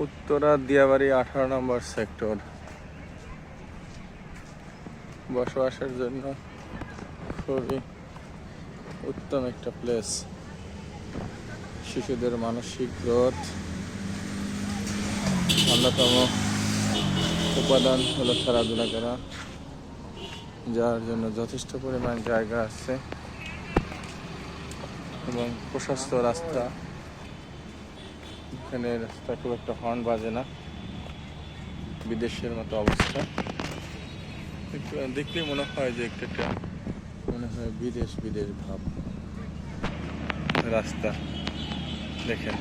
উত্তরা দিয়াবাড়ি আঠারো নম্বর সেক্টর। বসবাসের জন্য খুবই উত্তম একটা প্লেস শিশুদের মানসিক গ্রোথ অন্যতম উপাদান হলো খেলাধুলা করা, যার জন্য যথেষ্ট পরিমাণ জায়গা আছে এবং প্রশস্ত রাস্তা। এখানে রাস্তা খুব একটা হর্ন বাজে না। বিদেশের মতো অবস্থা। একটু দেখলেই মনে হয় যে একটু একটা মনে হয় বিদেশ বিদেশ ভাব। রাস্তা। দেখেন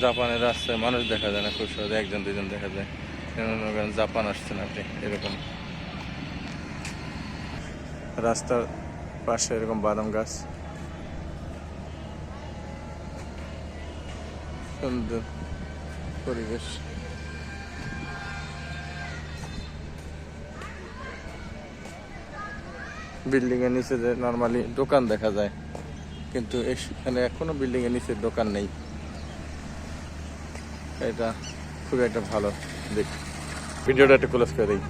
জাপানের রাস্তায় মানুষ দেখা যায় না, খুব সহজে একজন দুজন দেখা যায়। জাপান আসছেন আপনি, এরকম। রাস্তার পাশে এরকম বাদাম গাছ। সুন্দর পরিবেশ। বিল্ডিং এর নিচে যে নর্মালি দোকান দেখা যায়, কিন্তু এখানে এখনও বিল্ডিং এর নিচে দোকান নেই। এটা খুব একটা ভালো দিক। ভিডিওটা একটু ক্লোজ করে দিই।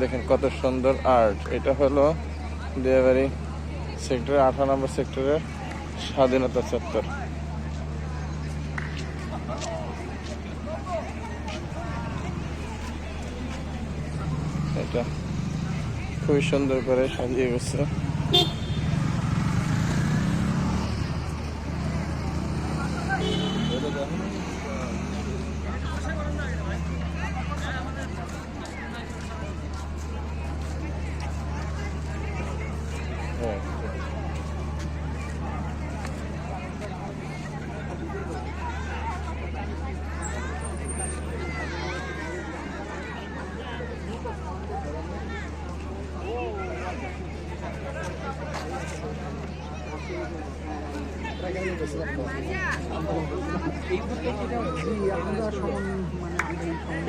দেখেন কত সুন্দর আর্ট এটা হলো দিয়াবাড়ি সেক্টরে আঠারো নম্বর সেক্টরে স্বাধীনতা চত্বর। এটা খুবই সুন্দর করে সাজিয়ে গেছে।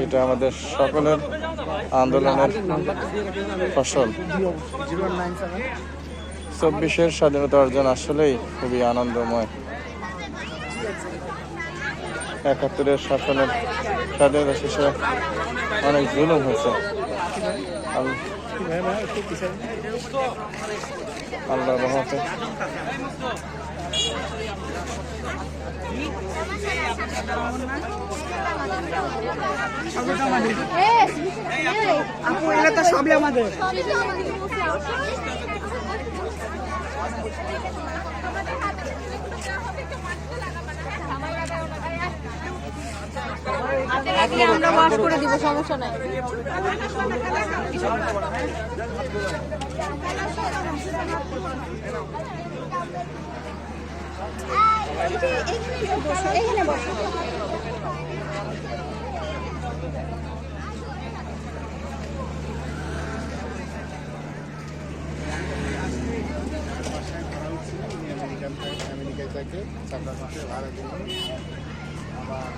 এটা আমাদের সকলের আন্দোলনের ফসল। চব্বিশের স্বাধীনতা অর্জন আসলেই খুবই আনন্দময়। একাত্তরের শাসনের স্বাধীনতা শেষে অনেক জুলুম হয়েছে। আল্লাহ আমাদের। আমরা ওয়াশ করে দিব সমস্যা নাই এখানে বসো আমেরিকায় থাকে চাকরা মাসে ভাড়া দিলাম আবার